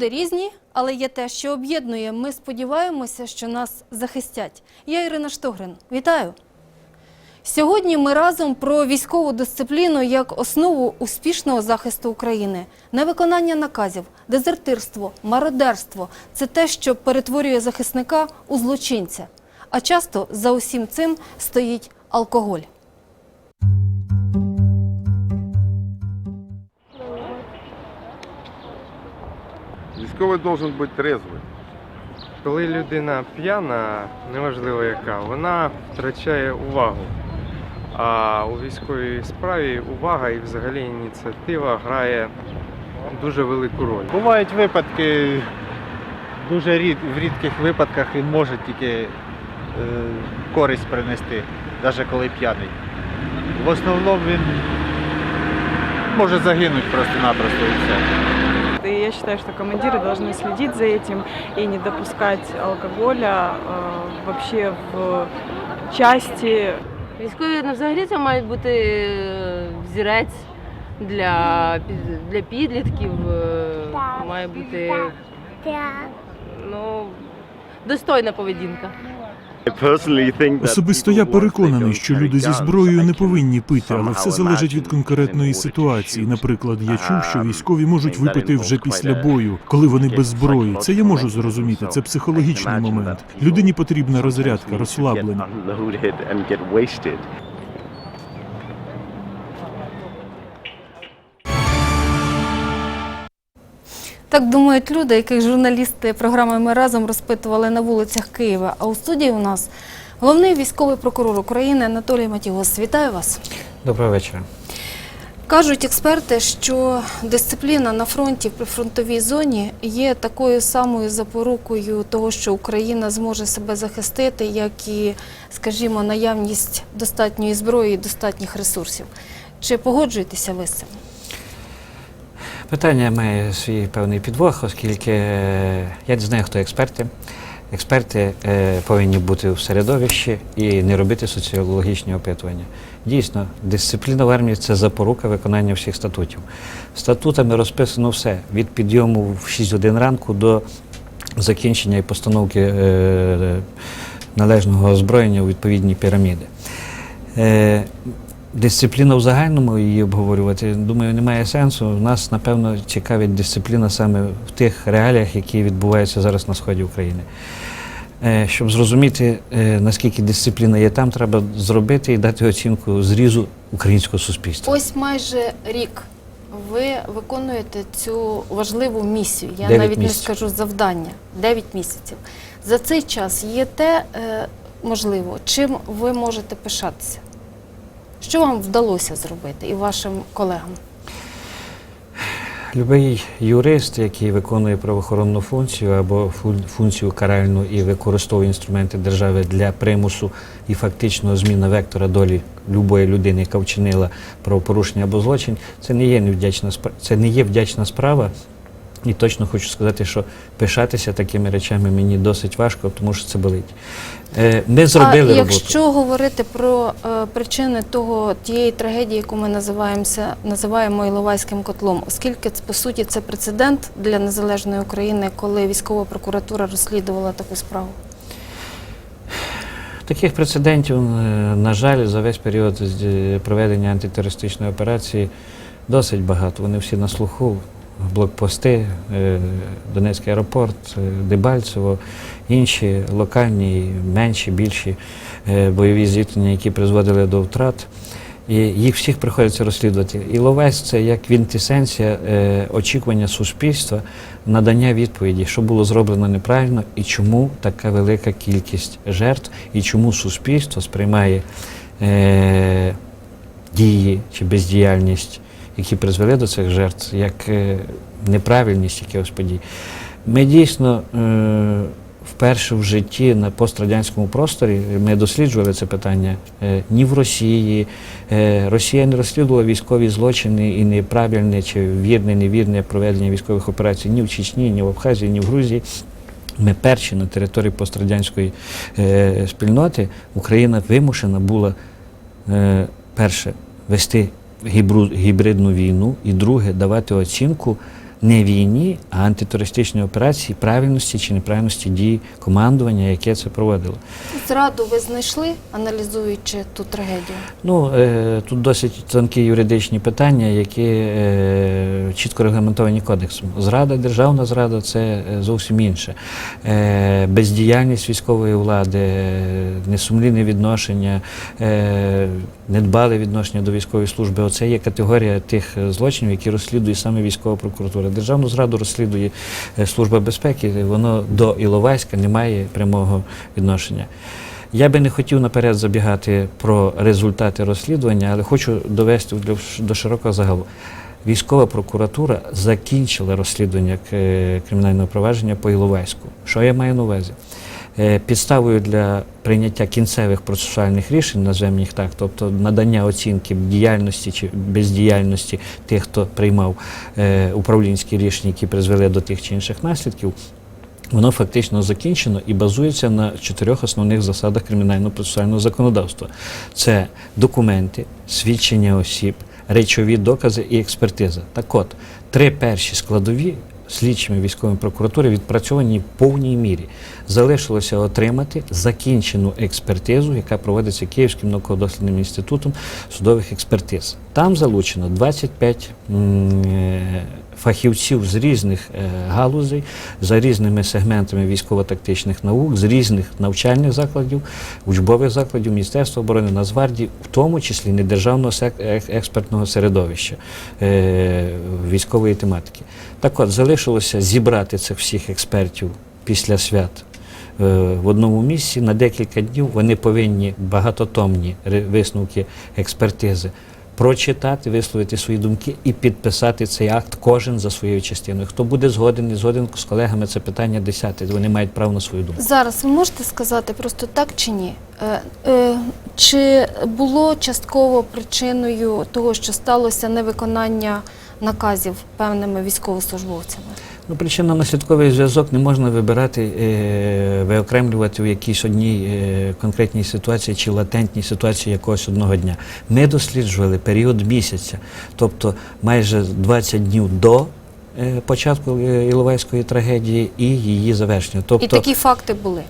Люди різні, але є те, що об'єднує. Ми сподіваємося, що нас захистять. Я Ірина Штогрин. Вітаю! Сьогодні ми разом про військову дисципліну як основу успішного захисту України. Невиконання наказів, дезертирство, мародерство це те, що перетворює захисника у злочинця. А часто за усім цим стоїть алкоголь. Військовий должен бути трезвий. Коли людина п'яна, неважливо яка, вона втрачає увагу. А у військовій справі увага і взагалі ініціатива грає дуже велику роль. Бувають випадки, дуже рід, в рідких випадках він може тільки е, користь принести, навіть коли п'яний. В основному він може загинути просто-напросто і все И я считаю, что командиры должны следить за этим и не допускать алкоголя э, вообще в части. Військові ну, взагалі це мають бути е, взірець для, під- для підлітків, е, має бути ну, достойна поведінка. Особисто я переконаний, що люди зі зброєю не повинні пити, але все залежить від конкретної ситуації. Наприклад, я чув, що військові можуть випити вже після бою, коли вони без зброї. Це я можу зрозуміти. Це психологічний момент. Людині потрібна розрядка, розслаблення. Так думають люди, яких журналісти програми Ми разом розпитували на вулицях Києва. А у студії у нас головний військовий прокурор України Анатолій Матігос. Вітаю вас. Доброго вечора. Кажуть експерти, що дисципліна на фронті в прифронтовій зоні є такою самою запорукою того, що Україна зможе себе захистити, як і, скажімо, наявність достатньої зброї і достатніх ресурсів. Чи погоджуєтеся ви з цим? Питання має свій певний підвох, оскільки е, я не знаю, хто експерти. Експерти е, повинні бути в середовищі і не робити соціологічні опитування. Дійсно, дисципліна в армії це запорука виконання всіх статутів. Статутами розписано все від підйому в 6 годин ранку до закінчення і постановки е, належного озброєння у відповідні піраміди. Дисципліна в загальному її обговорювати, думаю, немає сенсу. Нас, напевно, цікавить дисципліна саме в тих реаліях, які відбуваються зараз на сході України. Е, Щоб зрозуміти, е, наскільки дисципліна є там, треба зробити і дати оцінку зрізу українського суспільства. Ось майже рік ви виконуєте цю важливу місію. Я навіть не скажу завдання. 9 місяців. За цей час є те, е, можливо, чим ви можете пишатися. Що вам вдалося зробити і вашим колегам? Любий юрист, який виконує правоохоронну функцію або функцію каральну і використовує інструменти держави для примусу і фактичного зміни вектора долі любої людини, яка вчинила правопорушення або злочин, це не є невдячна це не є вдячна справа. І точно хочу сказати, що пишатися такими речами мені досить важко, тому що це болить. Е, Ми зробили а роботу. якщо говорити про е, причини того тієї трагедії, яку ми називаємося, називаємо Іловайським котлом, оскільки по суті це прецедент для незалежної України, коли військова прокуратура розслідувала таку справу. Таких прецедентів, е, на жаль, за весь період е, проведення антитерористичної операції досить багато. Вони всі на слуху. Блокпости, е, Донецький аеропорт, е, Дебальцево, інші локальні, менші, більші е, бойові зіткнення, які призводили до втрат. І їх всіх приходиться розслідувати. І Ловець це як квінтесенція е, очікування суспільства, надання відповіді, що було зроблено неправильно, і чому така велика кількість жертв, і чому суспільство сприймає е, дії чи бездіяльність, які призвели до цих жертв, як е, неправильність якихось подій. Ми дійсно е, вперше в житті на пострадянському просторі ми досліджували це питання е, ні в Росії. Росія не розслідувала військові злочини і неправильне чи вірне, невірне проведення військових операцій ні в Чечні, ні в Абхазії, ні в Грузії. Ми перші на території пострадянської е, спільноти Україна вимушена була е, перше вести гібридну війну, і друге давати оцінку не війні, а антитерористичній операції, правильності чи неправильності дій командування, яке це проводило. Зраду ви знайшли, аналізуючи ту трагедію? Ну, е, тут досить тонкі юридичні питання, які е, чітко регламентовані кодексом. Зрада, державна зрада це е, зовсім інше. Е, бездіяльність військової влади, несумлінне відношення, е, недбале відношення до військової служби. Оце є категорія тих е, злочинів, які розслідує саме військова прокуратура. Державну зраду розслідує е, Служба безпеки, воно до Іловайська не має прямого відношення. Я би не хотів наперед забігати про результати розслідування, але хочу довести до широкого загалу. Військова прокуратура закінчила розслідування е, кримінального провадження по Іловайську. Що я маю на увазі? Е, Підставою для прийняття кінцевих процесуальних рішень, назвемо їх так, тобто надання оцінки діяльності чи бездіяльності тих, хто приймав е, управлінські рішення, які призвели до тих чи інших наслідків, Воно фактично закінчено і базується на чотирьох основних засадах кримінально-процесуального законодавства: це документи, свідчення осіб, речові докази і експертиза. Так от, три перші складові слідчими військової прокуратури відпрацьовані в повній мірі. Залишилося отримати закінчену експертизу, яка проводиться Київським науково-дослідним інститутом судових експертиз. Там залучено 25 м, е, фахівців з різних е, галузей, за різними сегментами військово-тактичних наук, з різних навчальних закладів, учбових закладів Міністерства оборони Нацгвардії, в тому числі недержавного сек- ек- експертного середовища е, військової тематики. Так от, залишилося зібрати цих всіх експертів після свят е, в одному місці на декілька днів. Вони повинні багатотомні висновки експертизи прочитати, висловити свої думки і підписати цей акт кожен за своєю частиною. Хто буде згоден, не згоден з колегами, це питання десяте. Вони мають право на свою думку. Зараз ви можете сказати просто так чи ні? Е, е, чи було частково причиною того, що сталося невиконання наказів певними військовослужбовцями? Ну, причинно-наслідковий зв'язок не можна вибирати, е, виокремлювати в якійсь одній е, конкретній ситуації чи латентній ситуації якогось одного дня. Ми досліджували період місяця, тобто майже 20 днів до е, початку е, Іловайської трагедії і її завершення. Тобто, І такі факти були.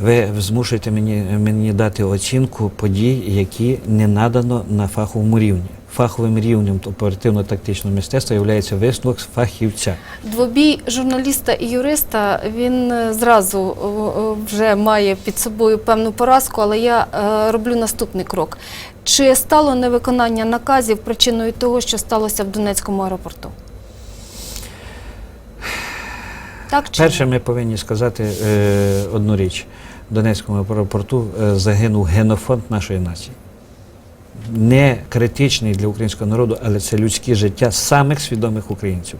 ви змушуєте мені, мені дати оцінку подій, які не надано на фаховому рівні. Фаховим рівнем оперативно-тактичного мистецтва є висновок фахівця. Двобій журналіста і юриста він е, зразу е, вже має під собою певну поразку, але я е, роблю наступний крок. Чи стало невиконання наказів причиною того, що сталося в Донецькому аеропорту? Так чи? Перше, ми повинні сказати е, одну річ. В Донецькому аеропорту загинув генофонд нашої нації. Не критичний для українського народу, але це людське життя самих свідомих українців.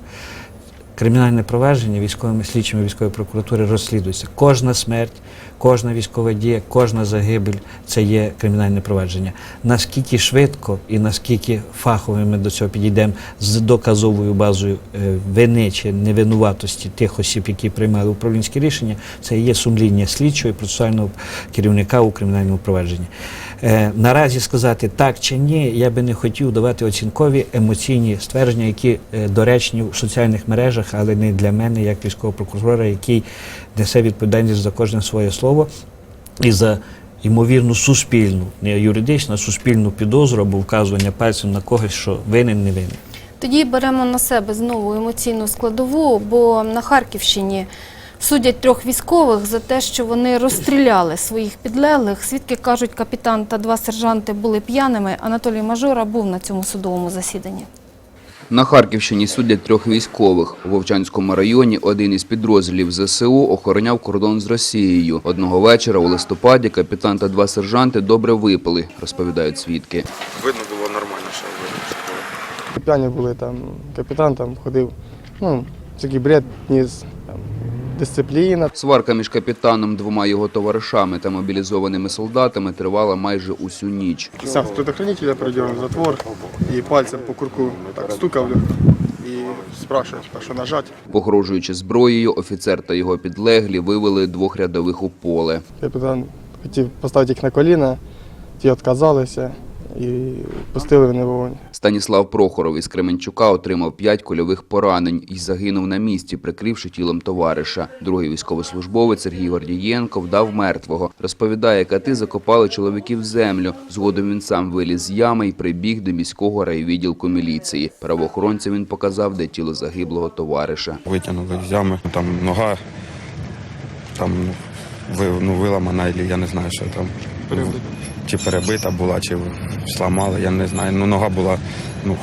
Кримінальне провадження військовими слідчими військової прокуратури розслідується. Кожна смерть, кожна військова дія, кожна загибель це є кримінальне провадження. Наскільки швидко і наскільки фахово ми до цього підійдемо з доказовою базою е, вини чи невинуватості тих осіб, які приймали управлінські рішення, це є сумління слідчого і процесуального керівника у кримінальному провадженні. Е, Наразі сказати так чи ні, я би не хотів давати оцінкові емоційні ствердження, які е, доречні в соціальних мережах, але не для мене, як військового прокурора, який несе відповідальність за кожне своє слово і за ймовірну суспільну, не юридичну, а суспільну підозру або вказування пальцем на когось, що винен, не винен. Тоді беремо на себе знову емоційну складову, бо на Харківщині судять трьох військових за те, що вони розстріляли своїх підлеглих. Свідки кажуть, капітан та два сержанти були п'яними. Анатолій Мажора був на цьому судовому засіданні. На Харківщині судять трьох військових. У Вовчанському районі один із підрозділів ЗСУ охороняв кордон з Росією. Одного вечора у листопаді капітан та два сержанти добре випили, розповідають свідки. Видно було нормально, що. П'яні були там, капітан там ходив. Ну, такий бред ніс, там, дисципліна. Сварка між капітаном, двома його товаришами та мобілізованими солдатами тривала майже усю ніч. Сам з предохранителя передернув затвор і пальцем по курку так стукав і спрашивав, а що нажати. Погрожуючи зброєю, офіцер та його підлеглі вивели двох рядових у поле. Капітан хотів поставити їх на коліна, ті відказалися і пустили вони вогонь. Станіслав Прохоров із Кременчука отримав п'ять кульових поранень і загинув на місці, прикривши тілом товариша. Другий військовослужбовець Сергій Гордієнко вдав мертвого. Розповідає, кати закопали чоловіків в землю. Згодом він сам виліз з ями і прибіг до міського райвідділку міліції. Правоохоронцям він показав, де тіло загиблого товариша. Витягнули з ями, там нога там ви, ну, виламана, я не знаю, що там. Чи перебита була, чи зламали, я не знаю. Ну, нога була, ну,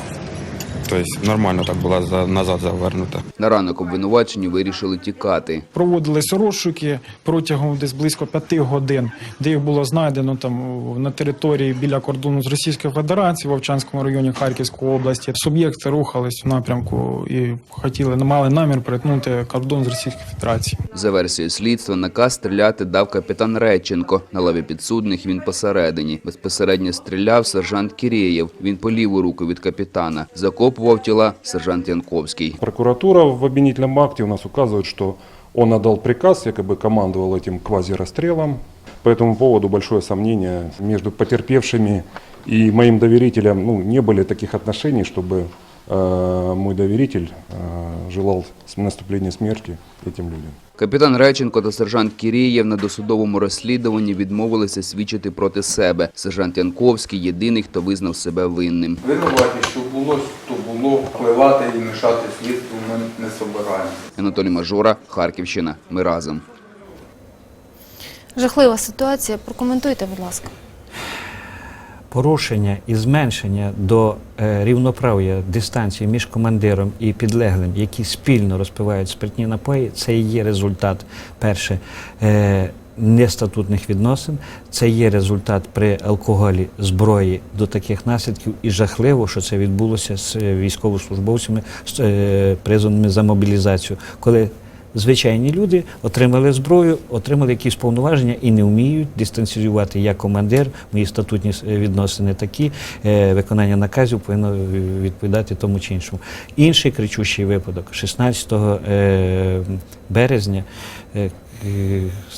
тобто нормально так була за, назад завернута. На ранок обвинувачені вирішили тікати. Проводились розшуки протягом десь близько п'яти годин, де їх було знайдено там на території біля кордону з Російською Федерацією в Овчанському районі Харківської області. Суб'єкти рухались в напрямку і хотіли, мали намір перетнути кордон з Російською Федерацією. За версією слідства, наказ стріляти дав капітан Реченко. На лаві підсудних він посередині. Безпосередньо стріляв сержант Кірєєв. Він по ліву руку від капітана Закопував тіла сержант Янковський. Прокуратура в обвинительном акте у нас указывает, что он отдал приказ, якобы командовал этим квазирасстрелом. По этому поводу большое сомнение между потерпевшими и моим доверителем. Ну, не были таких отношений, чтобы э, мой доверитель э, желал с- наступления смерти людям. Капітан Реченко та сержант Кірєєв на досудовому розслідуванні відмовилися свідчити проти себе. Сержант Янковський єдиний, хто визнав себе винним. Винуваті, що було, то було, впливати і мішати слідству ми не собираємо. Анатолій Мажора, Харківщина. Ми разом. Жахлива ситуація. Прокоментуйте, будь ласка. Порушення і зменшення до е, рівноправ'я дистанції між командиром і підлеглим, які спільно розпивають спиртні напої, це і є результат перше. Е, Нестатутних відносин це є результат при алкоголі зброї до таких наслідків, і жахливо, що це відбулося з е, військовослужбовцями з, призваними за мобілізацію, коли звичайні люди отримали зброю, отримали якісь повноваження і не вміють дистанціювати. Я командир, мої статутні відносини такі, е, виконання наказів повинно відповідати тому чи іншому. Інший кричущий випадок 16 е, березня е,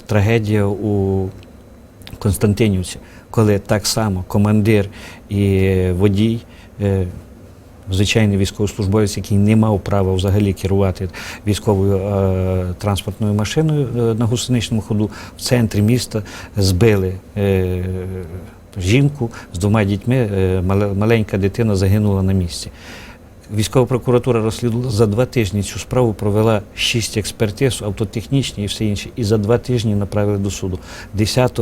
трагедія у Константинівці, коли так само командир і водій. Звичайний військовослужбовець, який не мав права взагалі керувати військовою е, транспортною машиною е, на гусеничному ходу, в центрі міста збили е, жінку з двома дітьми. Е, маленька дитина загинула на місці. Військова прокуратура розслідувала за два тижні цю справу, провела шість експертиз, автотехнічні і все інше. І за два тижні направили до суду. 10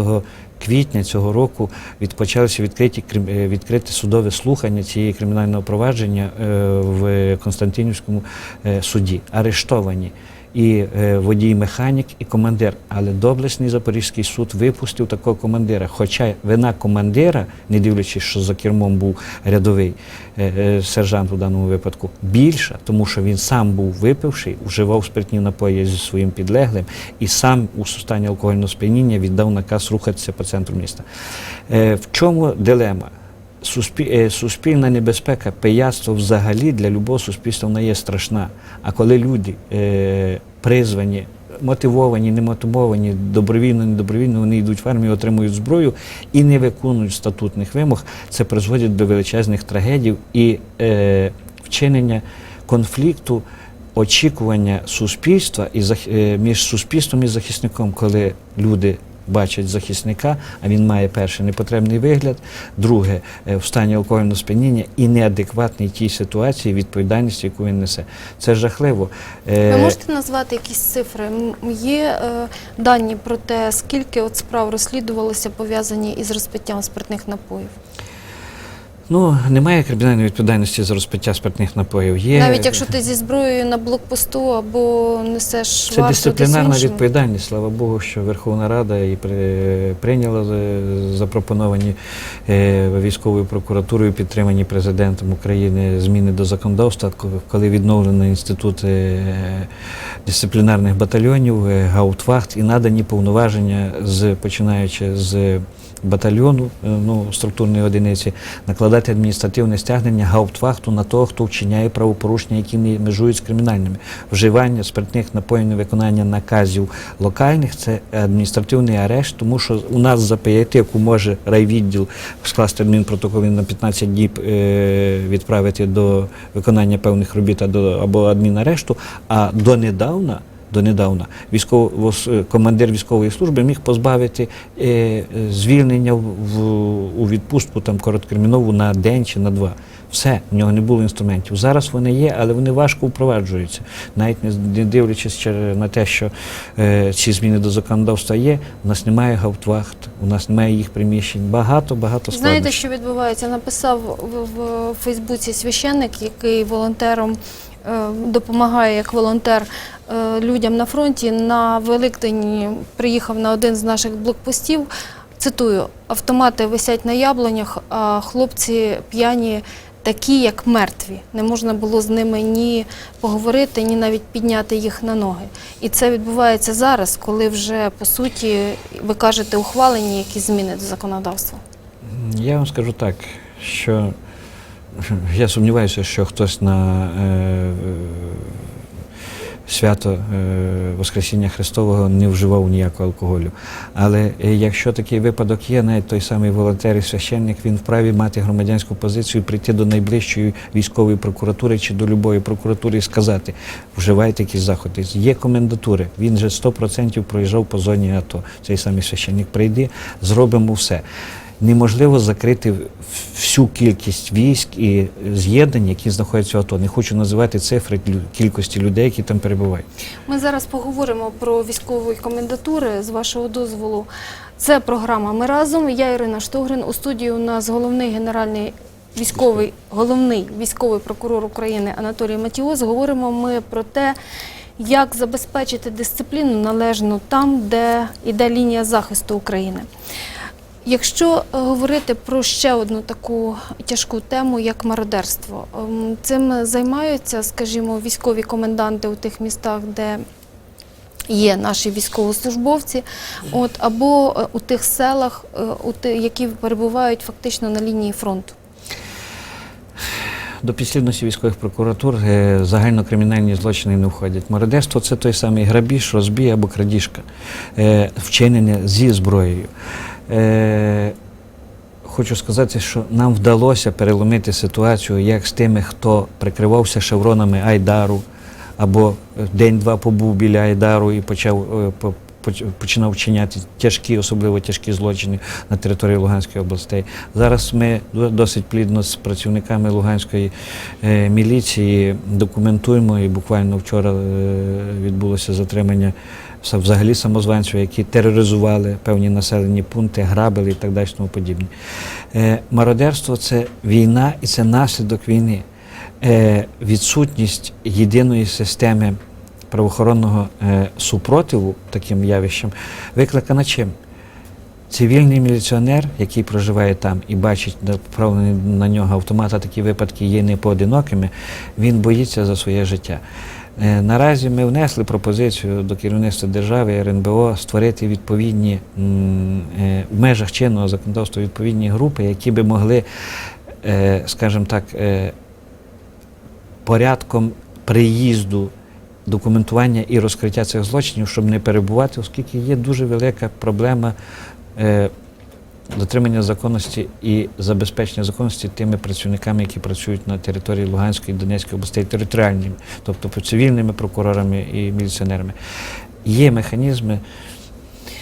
квітня цього року відпочалися відкриті е, відкрите судове слухання цієї кримінального провадження е, в Константинівському е, суді. Арештовані і е, водій-механік, і командир. Але доблесний Запорізький суд випустив такого командира. Хоча вина командира, не дивлячись, що за кермом був рядовий е, е, сержант у даному випадку, більша, тому що він сам був випивший, вживав спиртні напої зі своїм підлеглим і сам у стані алкогольного сп'яніння віддав наказ рухатися по центру міста. В чому дилема? Е, Суспільна небезпека, пияцтво взагалі для любого суспільства вона є страшна. А коли люди е, призвані, мотивовані, немотивовані, добровільно, недобровільно, вони йдуть в армію, отримують зброю і не виконують статутних вимог, це призводить до величезних трагедій і е, вчинення конфлікту, очікування суспільства і між суспільством і захисником, коли люди бачать захисника, а він має перше непотребний вигляд, друге е, в стані алкогольного сп'яніння і неадекватний тій ситуації відповідальності, яку він несе. Це жахливо. Е, Ви можете назвати якісь цифри? Є е, дані про те, скільки от справ розслідувалося пов'язані із розпиттям спиртних напоїв? Ну, немає кримінальної відповідальності за розпиття спиртних напоїв. Є Навіть якщо ти зі зброєю на блокпосту або несеш Це варту дисциплінарна десь відповідальність. Слава Богу, що Верховна Рада і при, прийняла запропоновані е, військовою прокуратурою, підтримані президентом України зміни до законодавства, коли відновлено інститут е, дисциплінарних батальйонів, е, гаутвахт і надані повноваження з починаючи з батальйону, е, ну, структурної одиниці, накладати адміністративне стягнення гауптвахту на того, хто вчиняє правопорушення, які не межують з кримінальними. Вживання спиртних напоїв, невиконання наказів локальних це адміністративний арешт, тому що у нас за пиятику може райвідділ скласти адмінпротокол він на 15 діб е, відправити до виконання певних робіт або адмінарешту, а донедавна донедавна військово командир військової служби міг позбавити е, звільнення в, в- у відпустку там короткотермінову на день чи на два. Все, в нього не було інструментів. Зараз вони є, але вони важко впроваджуються. Навіть не, дивлячись на те, що е, ці зміни до законодавства є, у нас немає гауптвахт, у нас немає їх приміщень. Багато, багато Знаєте, що відбувається? Написав в, в Фейсбуці священник, який волонтером е, допомагає як волонтер людям на фронті. На Великдень приїхав на один з наших блокпостів. Цитую: автомати висять на яблунях, а хлопці п'яні. Такі, як мертві, не можна було з ними ні поговорити, ні навіть підняти їх на ноги. І це відбувається зараз, коли вже по суті ви кажете ухвалені якісь зміни до законодавства. Я вам скажу так, що я сумніваюся, що хтось на е, свято е, Воскресіння Христового не вживав ніякого алкоголю. Але е, якщо такий випадок є, навіть той самий волонтер і священник, він вправі мати громадянську позицію, прийти до найближчої військової прокуратури чи до любої прокуратури і сказати, вживайте якісь заходи. Є комендатури, він же 100% проїжджав по зоні АТО. Цей самий священник прийде, зробимо все неможливо закрити всю кількість військ і з'єднань, які знаходяться в АТО. Не хочу називати цифри кількості людей, які там перебувають. Ми зараз поговоримо про військові комендатури з вашого дозволу. Це програма Ми разом. Я Ірина Штогрин. У студії у нас головний генеральний військовий, головний військовий прокурор України Анатолій Матіос. Говоримо ми про те, як забезпечити дисципліну належно там, де йде лінія захисту України. Якщо е, говорити про ще одну таку тяжку тему, як мародерство, ем, цим займаються, скажімо, військові коменданти у тих містах, де є наші військовослужбовці, от або е, у тих селах, е, які перебувають фактично на лінії фронту. До підслідності військових прокуратур загальнокримінальні злочини не входять. Мародерство це той самий грабіж, розбій або крадіжка, вчинення зі зброєю. Е, Хочу сказати, що нам вдалося переломити ситуацію як з тими, хто прикривався шевронами Айдару, або день-два побув біля Айдару і почав е, починав вчиняти тяжкі, особливо тяжкі злочини на території Луганської областей. Зараз ми досить плідно з працівниками Луганської е, міліції документуємо, і буквально вчора е, відбулося затримання взагалі самозванців, які тероризували певні населені пункти, грабили і так далі тому подібне. Е, мародерство це війна і це наслідок війни. Е, відсутність єдиної системи правоохоронного е, супротиву таким явищам викликана чим? Цивільний міліціонер, який проживає там і бачить направлений на нього автомат, такі випадки є не поодинокими, він боїться за своє життя. Е, Наразі ми внесли пропозицію до керівництва держави РНБО створити відповідні е, в межах чинного законодавства відповідні групи, які би могли, е, скажімо так, порядком приїзду, документування і розкриття цих злочинів, щоб не перебувати, оскільки є дуже велика проблема дотримання законності і забезпечення законності тими працівниками, які працюють на території Луганської і Донецької областей територіальними, тобто цивільними прокурорами і міліціонерами. Є механізми,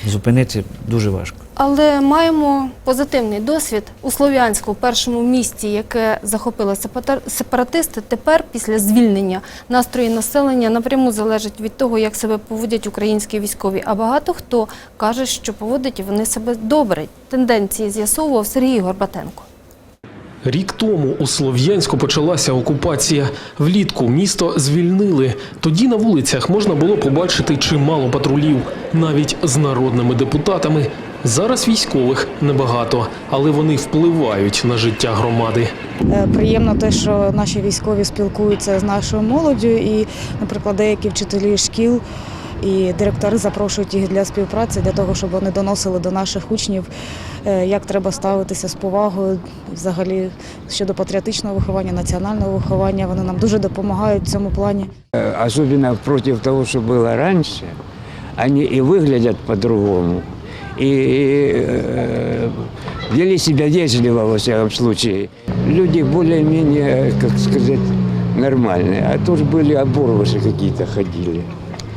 зупинити дуже важко. Але маємо позитивний досвід у Слов'янську, першому місті, яке захопили сепаратисти. Тепер, після звільнення, настрої населення напряму залежать від того, як себе поводять українські військові. А багато хто каже, що поводять вони себе добре. Тенденції з'ясовував Сергій Горбатенко. Рік тому у Слов'янську почалася окупація. Влітку місто звільнили. Тоді на вулицях можна було побачити чимало патрулів, навіть з народними депутатами. Зараз військових небагато, але вони впливають на життя громади. Е, Приємно те, що наші військові спілкуються з нашою молоддю, і, наприклад, деякі вчителі шкіл і директори запрошують їх для співпраці, для того, щоб вони доносили до наших учнів, е, як треба ставитися з повагою, взагалі щодо патріотичного виховання, національного виховання. Вони нам дуже допомагають в цьому плані. особенно против того, что было раньше, они и выглядят по-другому, и э, вели себя вежливо, во всяком случае. Люди более-менее, как сказать, нормальные, а то ж были оборвыши какие-то ходили.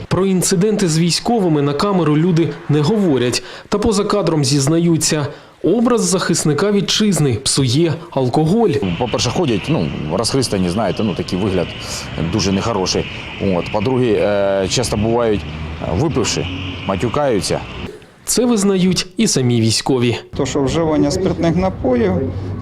Про інциденти з військовими на камеру люди не говорять, та поза кадром зізнаються. Образ захисника вітчизни псує алкоголь. По-перше, ходять, ну, розхристані, знаєте, ну такий вигляд дуже нехороший. От. По-друге, е, часто бувають е, випивши, матюкаються. Це визнають і самі військові. То, що вживання спиртних напоїв,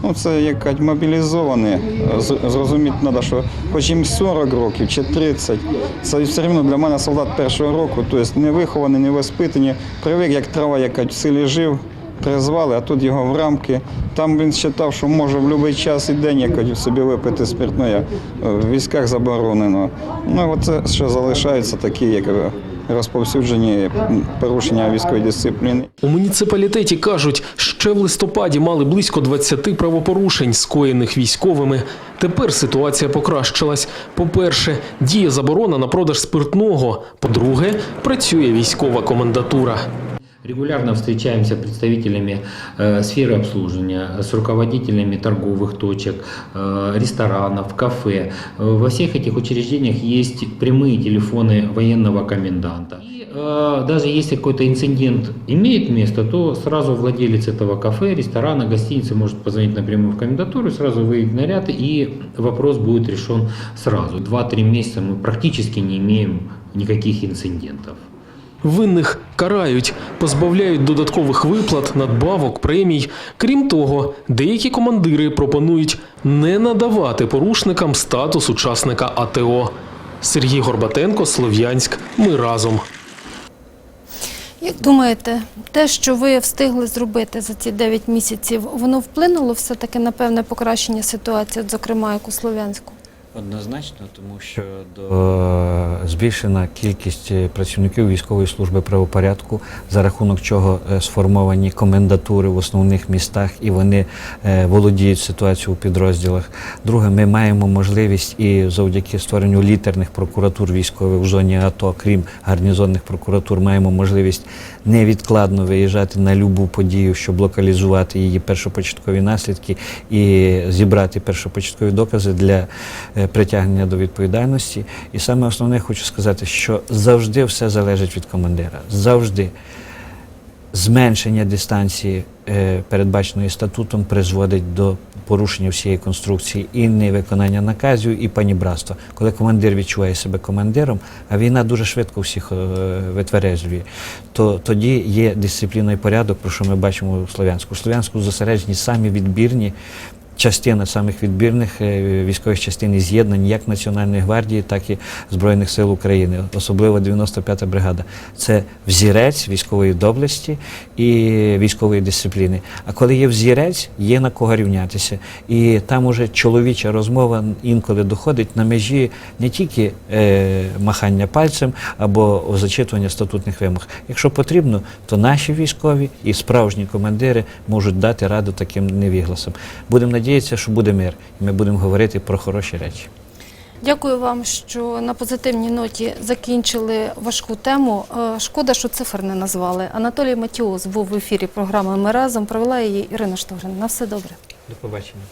ну це як кажуть, мобілізовані. З- Зрозуміти треба, що хоч їм 40 років чи 30, це все одно для мене солдат першого року, тобто не вихований, не воспитані, привик, як трава, яка в селі жив. Призвали, а тут його в рамки. Там він вважав, що може в будь-який час і день якось собі випити спиртне. В військах заборонено. Ну, оце ще залишаються такі, як розповсюджені порушення військової дисципліни. У муніципалітеті кажуть, ще в листопаді мали близько 20 правопорушень, скоєних військовими. Тепер ситуація покращилась. По-перше, діє заборона на продаж спиртного. По-друге, працює військова комендатура. Регулярно встречаемся с представителями э, сферы обслуживания, с руководителями торговых точек, э, ресторанов, кафе. Э, Во всех этих учреждениях есть прямые телефоны военного коменданта. И э, даже если какой-то инцидент имеет место, то сразу владелец этого кафе, ресторана, гостиницы может позвонить напрямую в комендатуру, сразу выйдет наряд, и вопрос будет решен сразу. Два-три месяца мы практически не имеем никаких инцидентов. Винних карають, позбавляють додаткових виплат, надбавок, премій. Крім того, деякі командири пропонують не надавати порушникам статус учасника АТО. Сергій Горбатенко, Слов'янськ. Ми разом. Як думаєте, те, що ви встигли зробити за ці 9 місяців, воно вплинуло все-таки на певне покращення ситуації, зокрема, як у Слов'янську? Однозначно, тому що до збільшена кількість е, працівників військової служби правопорядку, за рахунок чого е, сформовані комендатури в основних містах і вони е, володіють ситуацією у підрозділах. Друге, ми маємо можливість і завдяки створенню літерних прокуратур військових в зоні АТО, крім гарнізонних прокуратур, маємо можливість невідкладно виїжджати на любу подію, щоб локалізувати її першопочаткові наслідки і зібрати першопочаткові докази для е, притягнення до відповідальності. І саме основне хочу сказати, що завжди все залежить від командира. Завжди зменшення дистанції, е, передбаченої статутом, призводить до порушення всієї конструкції і невиконання наказів, і панібратства. Коли командир відчуває себе командиром, а війна дуже швидко всіх е, витверезлює, то тоді є дисципліна і порядок, про що ми бачимо у Слов'янську. У Слов'янську зосереджені самі відбірні частина самих відбірних е, військових частин і з'єднань як Національної гвардії, так і Збройних сил України, особливо 95-та бригада. Це взірець військової доблесті і військової дисципліни. А коли є взірець, є на кого рівнятися. І там уже чоловіча розмова інколи доходить на межі не тільки е, махання пальцем або зачитування статутних вимог. Якщо потрібно, то наші військові і справжні командири можуть дати раду таким невігласам. Будемо надіятися, що буде мир, і ми будемо говорити про хороші речі. Дякую вам, що на позитивній ноті закінчили важку тему. Е, Шкода, що цифр не назвали. Анатолій Матіос був в ефірі програми Ми разом. Провела її Ірина Штогрин. На все добре. До побачення.